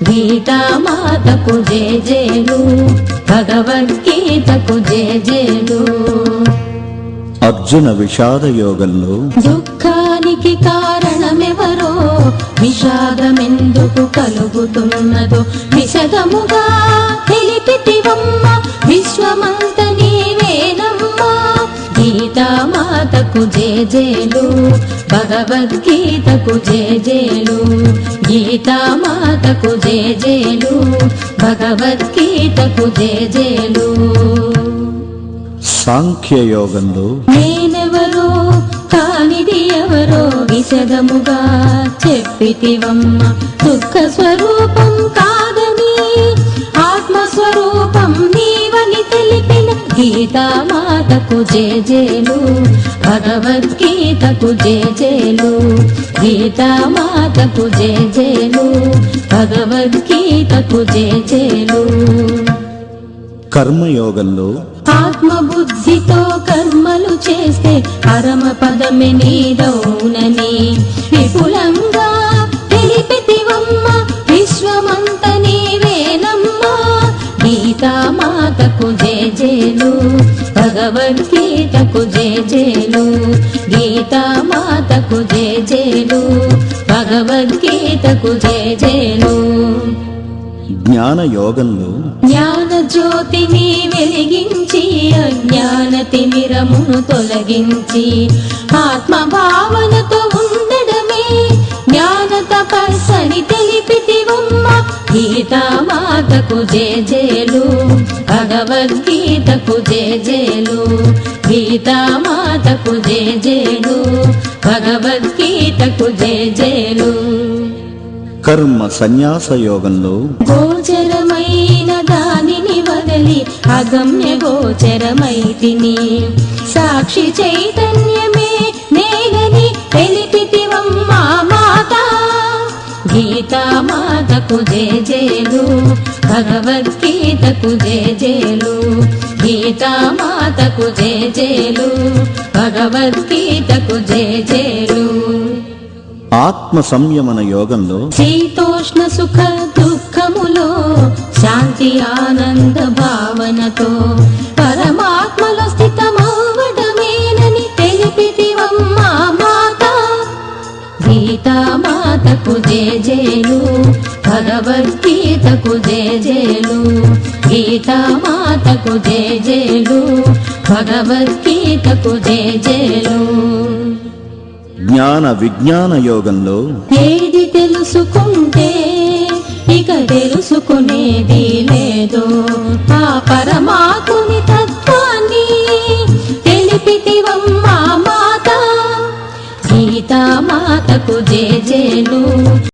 గీతామాతకు జేజేలు భగవద్గీతకు జేజేలు అర్జున విషాద యోగంలో దుఃఖానికి కారణమెవరో విషాదమెందుకు కలుగుతున్నదో విషదముగా జేజేలు భగవద్గీతకు జేజేలు గీతామాతకు జేజేలు భగవద్గీతకు జేజేలు. సాంఖ్య యోగంలో నేనెవరో కానిది ఎవరో విశదముగా చెప్పితివమ్మ దుఃఖ స్వరూపం కాదని ఆత్మస్వరూపం నీవని తెలిపిన గీతామాతకు జేజేలు భగవద్గీతకు జేజేలు గీతామాతకు జేజేలు భగవద్గీతకు జేజేలు. కర్మయోగంలో ఆత్మబుద్ధితో కర్మలు చేస్తే పరమ పదమే నీదౌనని గీతామాతకు జేజేలు భగవద్గీతకు జేజేలు గీతామాతకు జేజేలు భగవద్గీతకు జేజేలు. జ్ఞాన యోగంలో జ్ఞాన జ్యోతిని వెలిగించి అజ్ఞాన తిమిరమును తొలగించి ఆత్మ భావనతో ఉండడమే జ్ఞాన తపస్సని తెలిపితివమ్మ గీతామాతకు జేజేలు భగవద్గీతకు జేజేలు గీతామాతకు జేజేలు భగవద్గీతకు జేజేలు. కర్మ సన్యాస యోగంలో గోచరమైన దానిని వదలి అగమ్య గోచరమైతిని. సాక్షి చైతన్యమే నేనని తెలిపితివమ్మా మాత. గీతామాతకు జేజేలు భగవద్గీతకు జేజేలు గీతామాతకు జేజేలు భగవద్గీతకు జేజేలు. ఆత్మ సంయమన యోగంలో శీతోష్ణ సుఖ దుఃఖములో శాంతి ఆనంద భావనతో పరమాత్మలో స్థితమవ్వడమేనని తెలిపితివమ్మా మాత. గీతామాతకు జేజేలు భగవద్గీతకు జేజేలు గీతామాతకు జేజేలు భగవద్గీతకు జేజేలు. జ్ఞాన విజ్ఞాన యోగంలో ఏది తెలుసుకుంటే ఇక తెలుసుకునేది లేదు. ఆ పరమాత్ముని తత్వాన్ని తెలిపితివమ్మా మాత గీతా మాతకు జేజేలు.